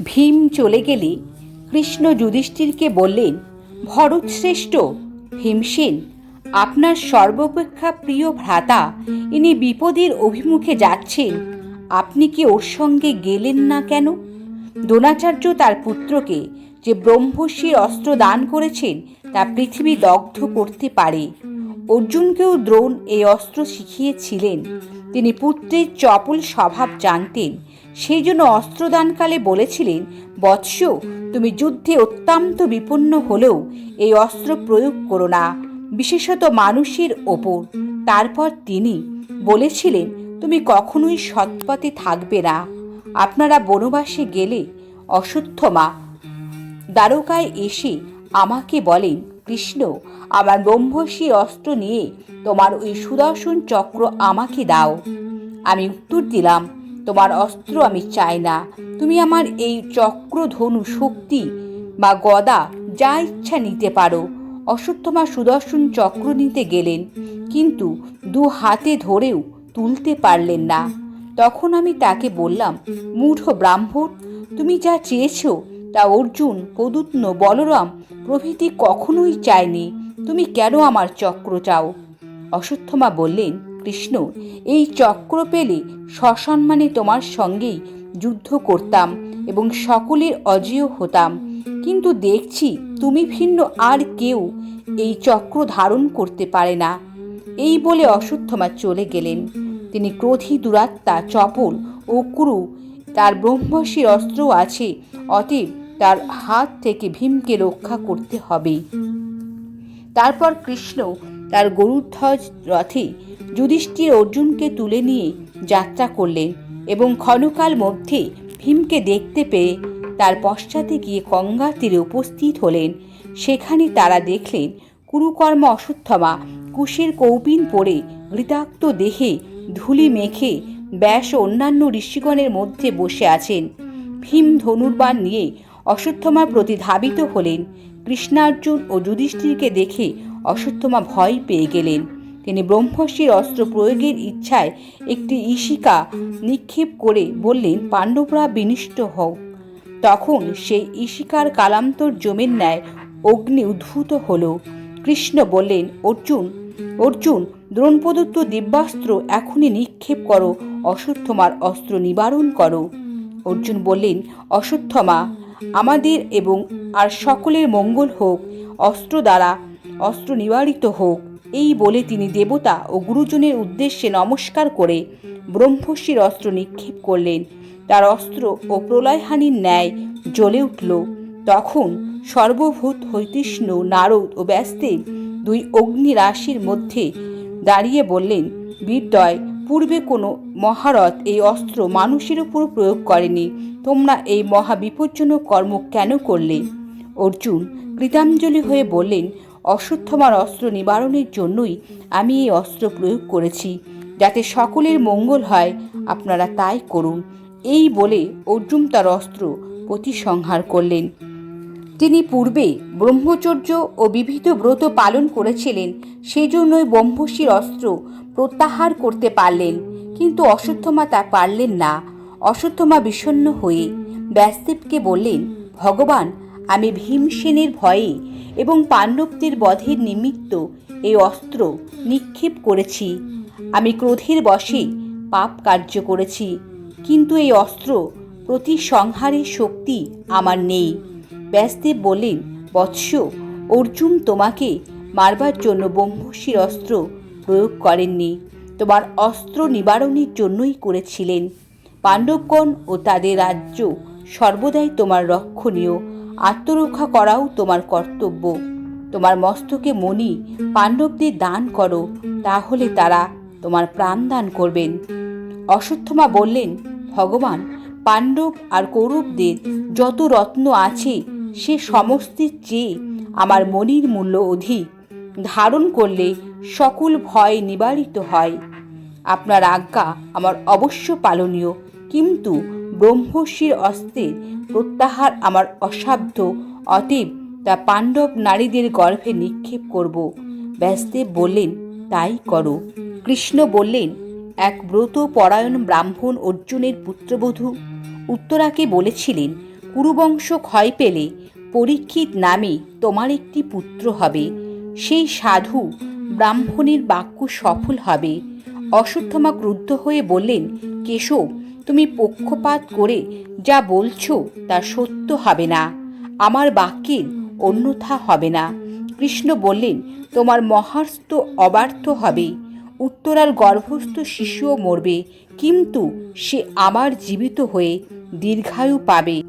ভীম চলে গেলে, কৃষ্ণ যুধিষ্ঠিরকে বললেন ভরতশ্রেষ্ঠ ভীমসেন আপনার সর্বাপেক্ষা প্রিয় ভ্রাতা, ইনি বিপদের অভিমুখে যাচ্ছেন, আপনি কি ওর সঙ্গে গেলেন না কেন? দ্রোণাচার্য তার পুত্রকে যে ব্রহ্মশির অস্ত্র দান করেছেন, তা পৃথিবী দগ্ধ করতে পারে। অর্জুনকেও দ্রোণ এই অস্ত্র শিখিয়েছিলেন। তিনি পুত্রের চপল স্বভাব জানতেন। সেই জন্য অস্ত্রদানকালে বলেছিলেন, বৎস, তুমি যুদ্ধে অত্যন্ত বিপন্ন হলেও এই অস্ত্র প্রয়োগ করো না, বিশেষত মানুষের ওপর। তারপর তিনি বলেছিলেন, তুমি কখনোই সৎপথে থাকবে না। আপনারা বনবাসে গেলে অশ্বত্থমা দ্বারকায় এসে আমাকে বলেন কৃষ্ণ, আমার ব্রহ্মশী অস্ত্র নিয়ে তোমার ওই সুদর্শন চক্র আমাকে দাও। আমি উত্তর দিলাম, তোমার অস্ত্র আমি চাই না। তুমি আমার এই চক্র ধনু শক্তি বা গদা যা ইচ্ছা নিতে পারো। অশ্বত্থমা সুদর্শন চক্র নিতে গেলেন, কিন্তু দু হাতে ধরেও তুলতে পারলেন না। তখন আমি তাকে বললাম, মূঢ় ব্রাহ্মণ, তুমি যা চেয়েছো তা অর্জুন, প্রদুত্ন, বলরাম প্রভৃতি কখনোই চায়নি। তুমি কেন আমার চক্র চাও? অশ্বত্থমা বললেন, কৃষ্ণ, এই চক্র পেলে সসম্মানে তোমার সঙ্গেই যুদ্ধ করতাম এবং সকলের অজেয় হতাম। কিন্তু দেখছি তুমি ভিন্ন আর কেউ এই চক্র ধারণ করতে পারে না। এই বলে অশ্বত্থমা চলে গেলেন। তিনি ক্রোধী দুরাত্মা, চপল ও ক্রু তার ব্রহ্মশীর অস্ত্র আছে। অতএব তার হাত থেকে ভীমকে রক্ষা করতে হবে। তারপর কৃষ্ণ তার গরুধ্বজ রথে যুধিষ্ঠির অর্জুনকে তুলে নিয়ে যাত্রা করলেন এবং ক্ষণকাল মধ্যে ভীমকে দেখতে পেয়ে তার পশ্চাতে গিয়ে গঙ্গা তীরে উপস্থিত হলেন। সেখানে তারা দেখলেন কুরুকর্ম অশ্বত্থমা কুশের কৌপিন পরে ঘৃতাক্ত দেহে ধুলি মেখে ব্যাস অন্যান্য ঋষিগণের মধ্যে বসে আছেন। ভীম ধনুর্বাণ নিয়ে অশ্বত্থমার প্রতি ধাবিত হলেন। কৃষ্ণার্জুন ও যুধিষ্ঠিরকে দেখে অশ্বত্থমা ভয় পেয়ে গেলেন। তিনি ব্রহ্মশির অস্ত্র প্রয়োগের ইচ্ছায় একটি ঈশিকা নিক্ষেপ করে বললেন, পাণ্ডবরা বিনিষ্ট হোক তখন সেই ঈশিকার কালান্তর জমের ন্যায় অগ্নি উদ্ভূত হল। কৃষ্ণ বললেন, অর্জুন অর্জুন দ্রোণপ্রদত্ত দিব্যাস্ত্র এখনই নিক্ষেপ করো, অশ্বত্থমার অস্ত্র নিবারণ করো। অর্জুন বললেন, অশ্বত্থমা আমাদের এবং আর সকলের মঙ্গল হোক, অস্ত্র দ্বারা অস্ত্র নিবারিত হোক। এই বলে তিনি দেবতা ও গুরুজনের উদ্দেশ্যে নমস্কার করে ব্রহ্মশির অস্ত্র নিক্ষেপ করলেন। তার অস্ত্র ও প্রলয়হানির ন্যায় জ্বলে উঠল। তখন সর্বভূত হৈতৃষ্ণ নারদ ও ব্যস্তের দুই অগ্নি রাশির মধ্যে দাঁড়িয়ে বললেন, বিদ্যয় পূর্বে কোনো মহারথ এই অস্ত্র মানুষের উপর প্রয়োগ করেনি। তোমরা এই মহা বিপজ্জনক কর্ম কেন করলে? অর্জুন কৃতাঞ্জলি হয়ে বললেন, অশ্বত্থমার অস্ত্র নিবারণের জন্যই আমি এই অস্ত্র প্রয়োগ করেছি। যাতে সকলের মঙ্গল হয়, আপনারা তাই করুন। এই বলে অর্জুন তার অস্ত্র প্রতিসংহার করলেন। তিনি পূর্বে ব্রহ্মচর্য ও বিবিধ ব্রত পালন করেছিলেন, সেজন্যই ব্রহ্মশির অস্ত্র প্রত্যাহার করতে পারলেন, কিন্তু অশ্বত্থমা তা পারলেন না। অশ্বত্থমা বিষণ্ণ হয়ে ব্যাসদেবকে বললেন, ভগবান, আমি ভীমসেনের ভয়ে এবং পাণ্ডবদের বধের নিমিত্ত এই অস্ত্র নিক্ষেপ করেছি। আমি ক্রোধের বশে পাপ কার্য করেছি, কিন্তু এই অস্ত্র প্রতি সংহারের শক্তি আমার নেই। ব্যাসদেব বললেন বৎস, অর্জুন তোমাকে মারবার জন্য ব্রহ্মশির অস্ত্র প্রয়োগ করেননি। তোমার অস্ত্র নিবারণের জন্যই করেছিলেন। পাণ্ডবগণ ও তাদের রাজ্য সর্বদাই তোমার রক্ষণীয়। আত্মরক্ষা করাও তোমার কর্তব্য। তোমার মস্তকে মণি পাণ্ডবদের দান করো, তাহলে তারা তোমার প্রাণ দান করবেন। অশ্বত্থমা বললেন, ভগবান, পাণ্ডব আর কৌরবদের যত রত্ন আছে সে সমস্তের চেয়ে আমার মনির মূল্য অধিক। ধারণ করলে সকল ভয় নিবারিত হয়। আপনার আজ্ঞা আমার অবশ্য পালনীয়, কিন্তু ব্রহ্মশির অস্ত্রের প্রত্যাহার আমার অসাধ্য অতীব তা পাণ্ডব নারীদের গর্ভে নিক্ষেপ করব। ব্যাসদেব বললেন, তাই করো। কৃষ্ণ বললেন, এক ব্রত পরায়ণ ব্রাহ্মণ অর্জুনের পুত্রবধূ? উত্তরাকে বলেছিলেন কুরুবংশ ক্ষয় পেলে পরীক্ষিত নামে তোমার একটি পুত্র হবে। সেই সাধু ব্রাহ্মণের বাক্য সফল হবে। অশ্বত্থমা ক্রুদ্ধ হয়ে বললেন, কেশব, তুমি পক্ষপাত করে যা বলছো তা সত্য হবে না। আমার বাক্যের অন্যথা হবে না। কৃষ্ণ বললেন, তোমার মহাস্ত অবার্থ হবে। উত্তরাল গর্ভস্থ শিশুও মরবে, কিন্তু সে আমার জীবিত হয়ে দীর্ঘায়ু পাবে।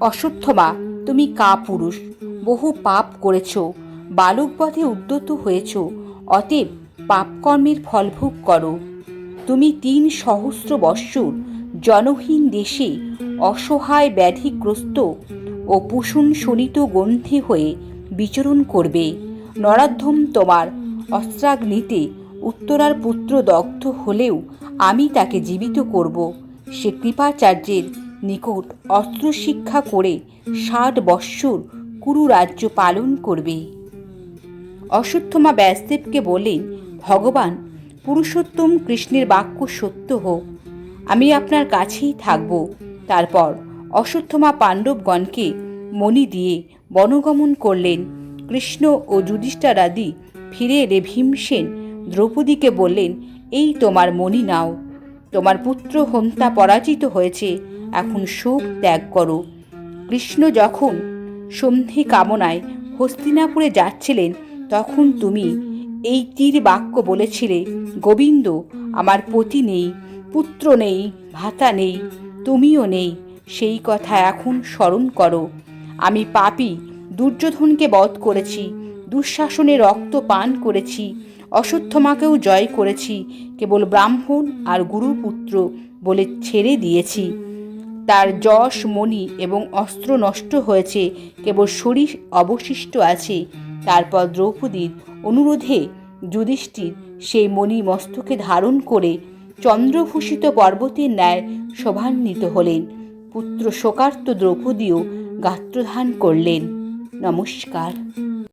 অশ্বত্থমা তুমি কা পুরুষ, বহু পাপ করেছ বালকবধে উদ্যত হয়েছ, অতএব পাপকর্মের ফলভোগ করো। তুমি তিন সহস্র বৎসর জনহীন দেশে অসহায় ব্যাধিগ্রস্ত ও পুষুন শোণিত গ্রন্থি হয়ে বিচরণ করবে। নরাধ্যম তোমার অস্ত্রাগ্নিতে উত্তরার পুত্র দগ্ধ হলেও আমি তাকে জীবিত করব। সে কৃপাচার্যের নিকট অস্ত্র শিক্ষা করে ষাট বৎসর কুরু রাজ্য পালন করবে। অশ্বত্থমা ব্যাসদেবকে বললেন ভগবান, পুরুষোত্তম কৃষ্ণের বাক্য সত্য হোক, আমি আপনার কাছেই থাকব। তারপর অশ্বত্থমা পাণ্ডবগণকে মণি দিয়ে বনগমন করলেন। কৃষ্ণ ও যুধিষ্ঠারাদি ফিরে এলে ভীমসেন দ্রৌপদীকে বললেন, এই তোমার মণি নাও। তোমার পুত্র হন্তা পরাজিত হয়েছে এখন সুখ ত্যাগ করো। কৃষ্ণ যখন সন্ধি কামনায় হস্তিনাপুরে যাচ্ছিলেন, তখন তুমি এই তীর বাক্য বলেছিলে, গোবিন্দ, আমার পতি নেই, পুত্র নেই, ভাতা নেই, তুমিও নেই, সেই কথা এখন স্মরণ করো। আমি পাপি, দুর্যোধনকে বধ করেছি, দুঃশাসনে রক্ত পান করেছি, অশ্বত্থমাকেও জয় করেছি, কেবল ব্রাহ্মণ আর গুরুপুত্র বলে ছেড়ে দিয়েছি। তার যশ, মণি এবং অস্ত্র নষ্ট হয়েছে, কেবল শরীর অবশিষ্ট আছে। তারপর দ্রৌপদীর অনুরোধে যুধিষ্ঠির সেই মণি মস্তকে ধারণ করে চন্দ্রভূষিত পর্বতের ন্যায় শোভান্বিত হলেন। পুত্র শোকার্ত দ্রৌপদীও গাত্রধান করলেন। নমস্কার।